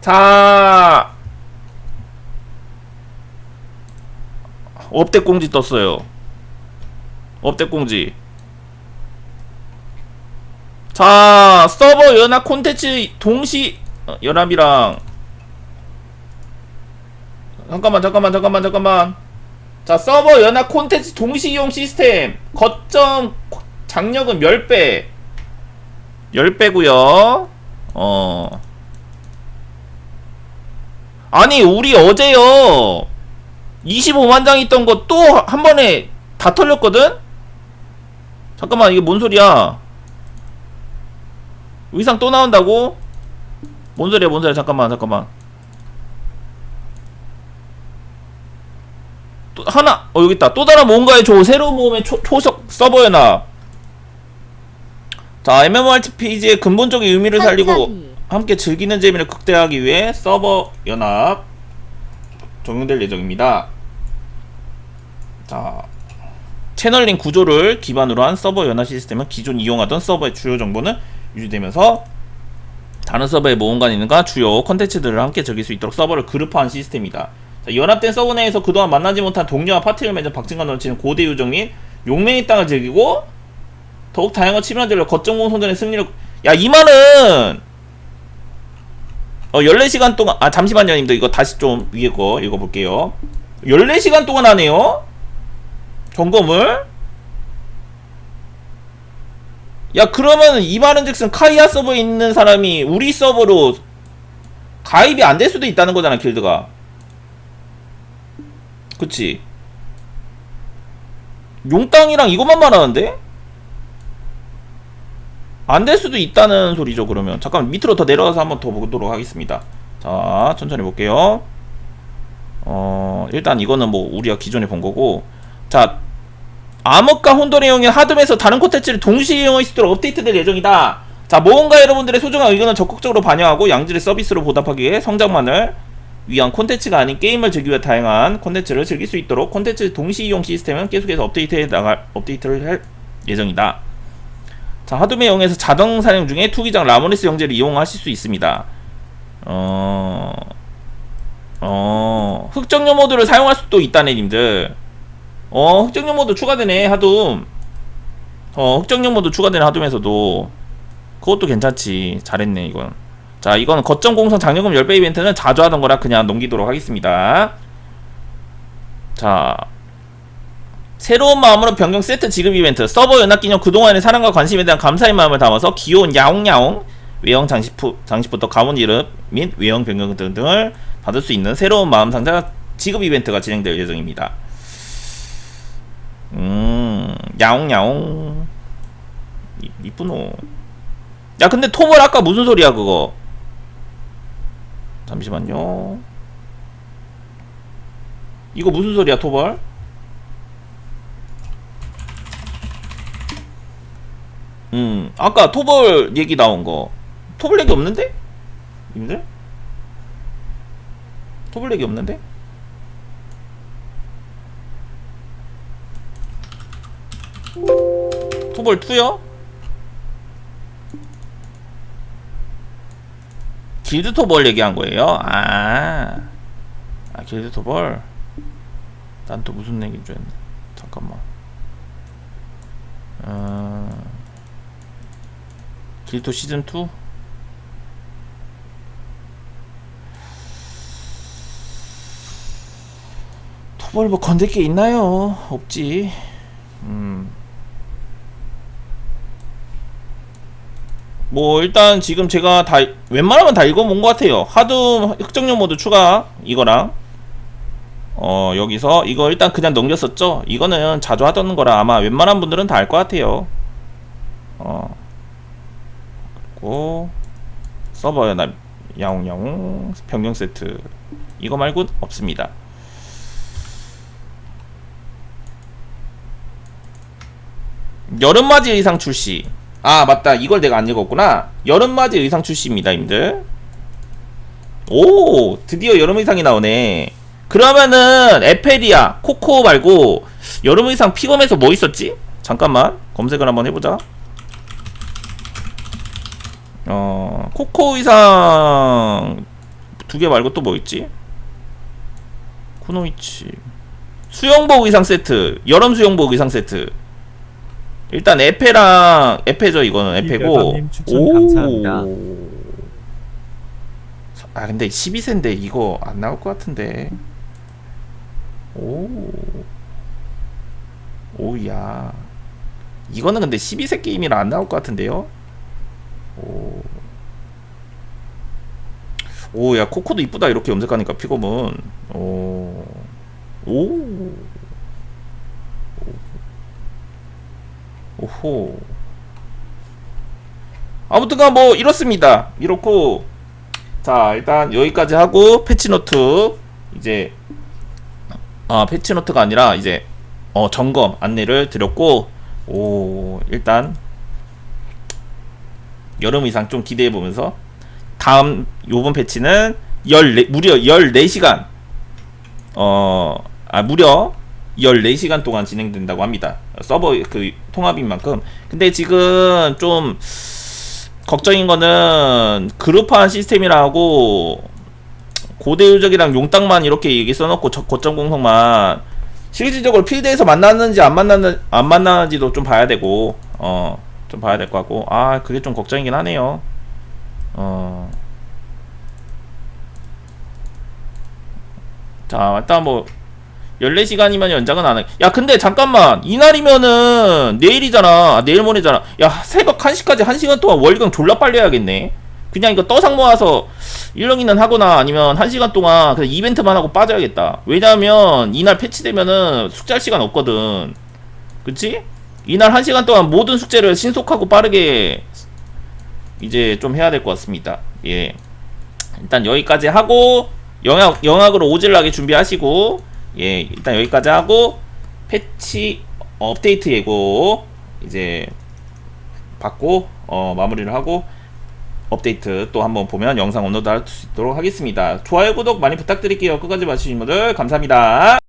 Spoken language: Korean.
자. 업데 공지 떴어요. 업데 공지. 자 서버 연합 콘텐츠 동시 어, 연합이랑. 잠깐만 잠깐만 잠깐만 잠깐만. 자 서버 연합 콘텐츠 동시 이용 시스템. 거점 장력은 10배. 10배구요. 어 아니 우리 어제요 25만 장 있던 거 또 한 번에 다 털렸거든? 잠깐만 이게 뭔 소리야 의상 또 나온다고? 뭔 소리야 뭔 소리야 잠깐만 잠깐만 또 하나 어 여기 있다 또 다른 뭔가의 조 새로운 모험의 초, 초석 서버 연합 자 MMORPG의 근본적인 의미를 살리고. 함께 즐기는 재미를 극대화하기 위해 서버 연합 적용될 예정입니다. 자, 채널링 구조를 기반으로 한 서버 연합 시스템은 기존 이용하던 서버의 주요 정보는 유지되면서 다른 서버의 모험가님과 주요 컨텐츠들을 함께 즐길 수 있도록 서버를 그룹화한 시스템이다. 자, 연합된 서버 내에서 그동안 만나지 못한 동료와 파티를 맺은 박진감 넘치는 고대 요정 및 용맹의 땅을 즐기고 더욱 다양한 치밀한 전략 거점 공성전의 승리를 야 이 말은 어 14시간 동안 아 잠시만요 님들. 이거 다시 좀 위에 거 읽어볼게요. 14시간 동안 하네요? 점검을? 야 그러면 이 말은 즉슨 카이아 서버에 있는 사람이 우리 서버로 가입이 안 될 수도 있다는 거잖아 길드가. 그치? 용땅이랑 이것만 말하는데? 안 될 수도 있다는 소리죠 그러면. 잠깐 밑으로 더 내려가서 한번 더 보도록 하겠습니다. 자 천천히 볼게요. 어 일단 이거는 뭐 우리가 기존에 본 거고. 자 암흑과 혼돈의 영역 하드에서 다른 콘텐츠를 동시에 이용할 수 있도록 업데이트될 예정이다. 자 모험가 여러분들의 소중한 의견을 적극적으로 반영하고 양질의 서비스로 보답하기 위해 성장만을 위한 콘텐츠가 아닌 게임을 위해 다양한 콘텐츠를 즐길 수 있도록 콘텐츠 동시 이용 시스템은 계속해서 업데이트해 나갈 업데이트를 할 예정이다 자, 하드메 영에서 자동 사용 중에 투기장 라모니스 영재를 이용하실 수 있습니다. 어, 어, 흑정료 모드를 사용할 수도 있다네, 님들. 어, 흑정료 모드 추가되네, 하둠. 어, 흑정료 모드 추가되는 하둠에서도. 그것도 괜찮지. 잘했네, 이건. 자, 이건 거점 공성 장려금 10배 이벤트는 자주 하던 거라 그냥 넘기도록 하겠습니다. 자, 새로운 마음으로 변경 세트 지급 이벤트 서버 연합 기념 그동안의 사랑과 관심에 대한 감사의 마음을 담아서 귀여운 야옹야옹 외형 장식부, 장식부터 가문 이름 및 외형 변경 등등을 받을 수 있는 새로운 마음 상자 지급 이벤트가 진행될 예정입니다. 음, 야옹야옹 이- 이쁘노. 야 근데 토벌 아까 무슨 소리야 그거? 잠시만요. 이거 무슨 소리야 토벌? 음, 아까 토벌 얘기 나온 거. 토벌 얘기 없는데? 님들? 토벌 얘기 없는데? 토벌 2요? 길드 토벌 얘기한 거예요? 아, 아 길드 토벌. 난 또 무슨 얘기인 줄 알았네. 잠깐만. 길토 시즌 2? 토벌 뭐 건들 게 있나요? 없지. 음. 뭐 일단 지금 제가 다 웬만하면 다 읽어본 것 같아요. 하도 흑정령 모드 추가 이거랑 어 여기서 이거 일단 그냥 넘겼었죠. 이거는 자주 하던 거라 아마 웬만한 분들은 다 알 것 같아요. 어. 고 서버 연합 야옹야옹 변경 세트 이거 말고 없습니다. 여름맞이 의상 출시. 아 맞다 이걸 내가 안 읽었구나. 여름맞이 의상 출시입니다, 님들. 오 드디어 여름 의상이 나오네. 그러면은 에페리아 코코 말고 여름 의상 피검에서 뭐 있었지? 잠깐만 검색을 한번 해보자. 어, 코코 의상 두 개 말고 또 뭐 있지? 쿠노이치. 수영복 의상 세트. 여름 수영복 의상 세트. 일단 에페랑 에페죠 이거는. 에페고. 이별감님 추천 감사합니다. 아 근데 12세인데 이거 안 나올 것 같은데. 오. 오야. 이거는 근데 12세 게임이라 안 나올 것 같은데요? 오 오 야 코코도 이쁘다 이렇게 염색하니까 픽업은 오 오. 오호. 아무튼간 뭐 이렇습니다. 이렇고 자 일단 여기까지 하고 패치노트 이제 아 패치노트가 아니라 이제 어 점검 안내를 드렸고 오 일단 여름 이상 좀 기대해 보면서 다음 요번 패치는 14 무려 14시간 어, 아, 무려 14시간 동안 진행된다고 합니다. 서버 그 통합인 만큼. 근데 지금 좀 걱정인 거는 그룹화한 시스템이라고 고대 유적이랑 용땅만 이렇게 얘기 써놓고 저- 거점 공성만 실질적으로 필드에서 만났는지 안 만났는 안 만나는지도 좀 봐야 되고 어 좀 봐야 될 것 같고 아 그게 좀 걱정이긴 하네요 어 자, 일단 뭐 14시간이면 연장은 안 해. 야, 근데 잠깐만. 이날이면은 내일이잖아. 아, 내일 모레잖아. 야, 새벽 1시까지 1시간 동안 월경 졸라 빨리 해야겠네. 그냥 이거 떠상 모아서 일렁이는 하거나 아니면 1시간 동안 그냥 이벤트만 하고 빠져야겠다. 왜냐면 이날 패치되면은 숙제할 시간 없거든. 그치? 이날 1시간 동안 모든 숙제를 신속하고 빠르게 이제 좀 해야 될 것 같습니다. 예. 일단 여기까지 하고 영약 영악으로 오질나게 준비하시고 예 일단 여기까지 하고 패치 업데이트 예고 이제 받고 어 마무리를 하고 업데이트 또 한번 보면 영상 업로드 할 수 있도록 하겠습니다. 좋아요 구독 많이 부탁드릴게요. 끝까지 봐주신 분들 감사합니다.